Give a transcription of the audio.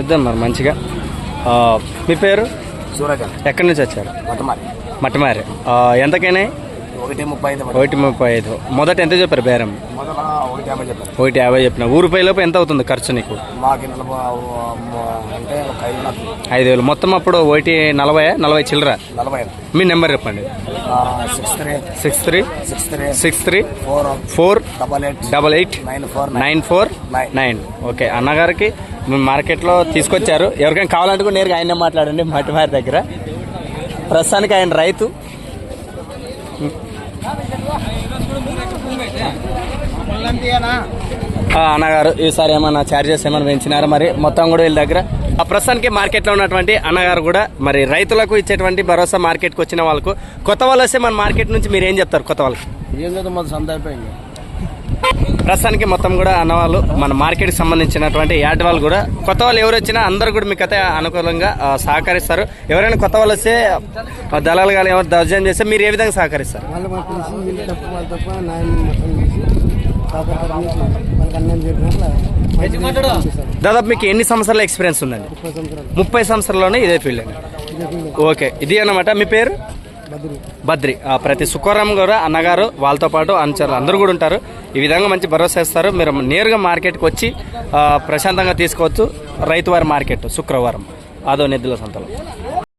ఇద్దాం మరి మంచిగా. మీ పేరు? సూరజ్ ఎక్కడి నుంచి వచ్చారు? మటమారి మటమారి ఎంతకైనా ఒకటి ముప్పై ఐదు ఒకటి ముప్పై ఐదు. మొదట ఎంత చెప్పారు బేరం? ఒకటి యాభై చెప్పిన ఊరు లోపు ఎంత అవుతుంది ఖర్చు నీకు? ఐదు వేలు. మొత్తం అప్పుడు ఒకటి నలభై నలభై చిల్లర? మీ నెంబర్ చెప్పండి. Six three six three four double eight double eight nine four nine. Okay. అన్నగారికి మార్కెట్లో తీసుకొచ్చారు. ఎవరికైనా కావాలంటే నేరుగా ఆయనే మాట్లాడండి మట్టిమారి దగ్గర. ప్రస్తుతానికి ఆయన రైతు. అన్నగారు ఈసారి ఏమన్నా ఛార్జెస్ ఏమైనా పెంచినారా మరి? మొత్తం కూడా వీళ్ళ దగ్గర. ఆ ప్రస్తుతానికి మార్కెట్లో ఉన్నటువంటి అన్నగారు కూడా మరి రైతులకు ఇచ్చేటువంటి భరోసా మార్కెట్కి వచ్చిన వాళ్ళకు కొత్త వాళ్ళు వస్తే మన మార్కెట్ నుంచి మీరు ఏం చెప్తారు కొత్త వాళ్ళకి? ఏం కదా మాది సంత అయిపోయింది. ప్రస్తుతానికి మొత్తం కూడా అన్నవాళ్ళు మన మార్కెట్కి సంబంధించినటువంటి యాడ్ వాళ్ళు కూడా కొత్త వాళ్ళు ఎవరు వచ్చినా అందరూ కూడా మీకు అయితే అనుకూలంగా సహకరిస్తారు. ఎవరైనా కొత్త వాళ్ళు వస్తే దళాలు కానీ ఎవరు దర్జన్ చేస్తే మీరు ఏ విధంగా సహకరిస్తారు? దాదాపు మీకు ఎన్ని సంవత్సరాల ఎక్స్పీరియన్స్ ఉందండి? ముప్పై సంవత్సరాలు. ముప్పై సంవత్సరాల్లోనే ఇదే ఫీల్డ్ అండి. ఓకే ఇది అన్నమాట. మీ పేరు? బద్రి. ప్రతి శుక్రవారం కూడా అన్నగారు వాళ్ళతో పాటు అనుచరులు అందరూ కూడా ఉంటారు. ఈ విధంగా మంచి భరోసా ఇస్తారు. మీరు నేరుగా మార్కెట్కి వచ్చి ప్రశాంతంగా తీసుకోవచ్చు రైతువారి మార్కెట్ శుక్రవారం. ఆదో నిధుల సంతలో.